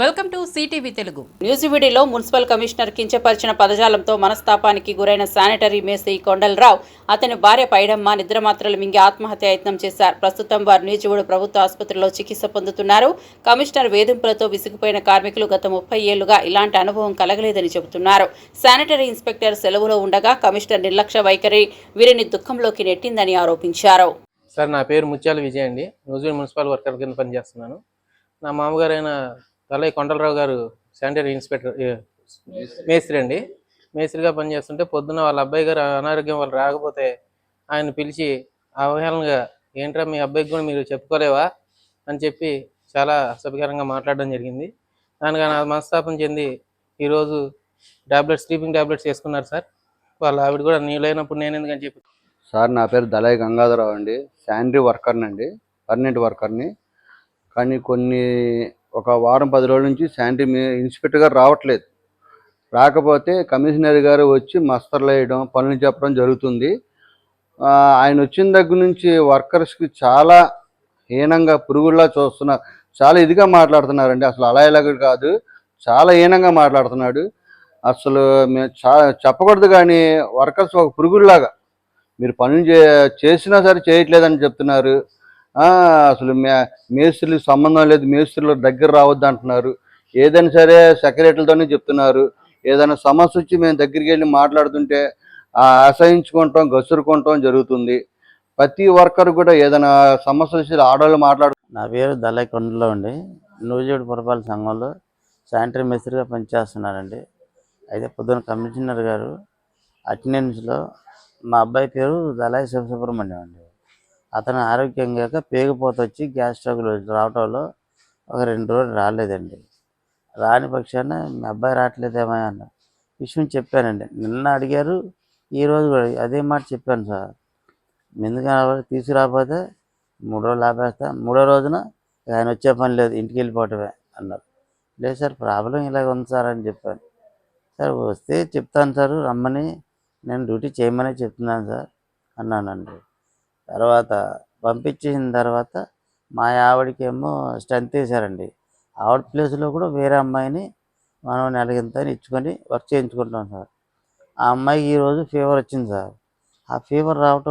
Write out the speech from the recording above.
Welcome to CTV Telugu. న్యూజివీడిలో municipal commissioner కించపరిచిన పదజాలంతో మనస్తాపానికి గురైన శానిటరీ మేస్త్రి కొండలరావు అతని భార్య పైడమ్మ నిద్రమాత్రలు మింగి ఆత్మహత్య యత్నం చేశారు. ప్రస్తుతం వారు న్యూజివీడు ప్రభుత్వ ఆసుపత్రిలో చికిత్స పొందుతున్నారు. కమిషనర్ వేధింపులతో విసిగిపోయిన కార్మికులు గత ముప్పై ఏళ్ళుగా ఇలాంటి అనుభవం కలగలేదని చెబుతున్నారు. శానిటరీ ఇన్స్పెక్టర్ సెలవులో ఉండగా కమిషనర్ నిర్లక్ష్య వైఖరి వీరిని దుఃఖంలోకి నెట్టిందని ఆరోపించారు. సార్ నా పేరు ముత్యాల విజయ్ అండి. నూజివీడ్ మున్సిపల్ వర్కర్ కింద పనిచేస్తున్నాను. నా మామగారు అయిన తలై కొండలరావు గారు శానిటరీ ఇన్స్పెక్టర్ మేస్త్రి అండి మేస్త్రిగా పనిచేస్తుంటే పొద్దున్న వాళ్ళ అబ్బాయి గారు అనారోగ్యం వాళ్ళు రాకపోతే ఆయన పిలిచి అవహేళనగా ఏంట్రా మీ అబ్బాయికి కూడా మీరు చెప్పుకోలేవా? అని చెప్పి చాలా అసభ్యకరంగా మాట్లాడడం జరిగింది. దానికి ఆయన మనస్తాపం చెంది ఈరోజు ట్యాబ్లెట్స్ స్లీపింగ్ టాబ్లెట్స్ వేసుకున్నారు సార్. వాళ్ళ ఆవిడ కూడా నీ లేనప్పుడు నేను ఎందుకని చెప్పి సార్ నా పేరు దళాయి గంగాధరరావు అండి. శానిటరీ వర్కర్ని అండి పర్మనెంట్ వర్కర్ని. కానీ కొన్ని ఒక వారం పది రోజుల నుంచి శానిటరీ మీ- ఇన్స్పెక్టర్ గారు రావట్లేదు. రాకపోతే కమిషనర్ గారు వచ్చి మస్తర్లు వేయడం పనులు చెప్పడం జరుగుతుంది. ఆయన వచ్చిన దగ్గర నుంచి వర్కర్స్కి చాలా హీనంగా పురుగుల్లా చూస్తున్నారు చాలా ఇదిగా మాట్లాడుతున్నారండి. అసలు అలా ఇలాగ కాదు. చాలా హీనంగా మాట్లాడుతున్నాడు. అసలు మేము చా చెప్పకూడదు కానీ వర్కర్స్ ఒక పురుగుల్లాగా మీరు పనులు చే చేసినా సరే చేయట్లేదని చెప్తున్నారు. అసలు మే మేస్త్రులకు సంబంధం లేదు మేస్త్రులు దగ్గర రావద్దు అంటున్నారు. ఏదైనా సరే సెక్రటరీలతోనే చెప్తున్నారు. ఏదైనా సమస్య వచ్చి మేము దగ్గరికి వెళ్ళి మాట్లాడుతుంటే అసహించుకుంటాం గసురుకుంటాం జరుగుతుంది. ప్రతి వర్కర్ కూడా ఏదైనా సమస్య వచ్చి ఆడవాళ్ళు మాట్లాడు నా పేరు దళాయి కొండలో అండి. నూజివీడు పురపాలక సంఘంలో శానిటరీ మేస్త్రిగా పనిచేస్తున్నానండి. అయితే పొద్దున కమిషనర్ గారు అటెండెన్స్లో మా అబ్బాయి పేరు దళాయి శివసుబ్రహ్మణ్యం అండి. అతను ఆరోగ్యంగా పేగిపోత వచ్చి గ్యాస్ స్ట్రగుల్ రావటంలో ఒక రెండు రోజులు రాలేదండి. రాని పక్షాన మీ అబ్బాయి రావట్లేదేమో అన్న విషయం చెప్పానండి. నిన్న అడిగారు ఈ రోజు కూడా అదే మాట చెప్పాను సార్. ఎందుకని తీసుకురాకపోతే మూడో రోజులు ఆపేస్తా మూడో రోజున ఆయన వచ్చే పని లేదు ఇంటికి వెళ్ళిపోవటమే అన్నారు. లేదు సార్ ప్రాబ్లం ఇలాగ ఉంది సార్ అని చెప్పాను. సార్ వస్తే చెప్తాను సార్ రమ్మని నేను డ్యూటీ చేయమని చెప్తున్నాను సార్ అన్నానండి. తర్వాత పంపించేసిన తర్వాత మా ఆవిడకేమో స్ట్రెంత్ వేశారండి. ఆవిడ ప్లేస్లో కూడా వేరే అమ్మాయిని మనం నెలగింత అని ఇచ్చుకొని వర్క్ చేయించుకుంటాం సార్. ఆ అమ్మాయికి ఈరోజు ఫీవర్ వచ్చింది సార్. ఆ ఫీవర్ రావటం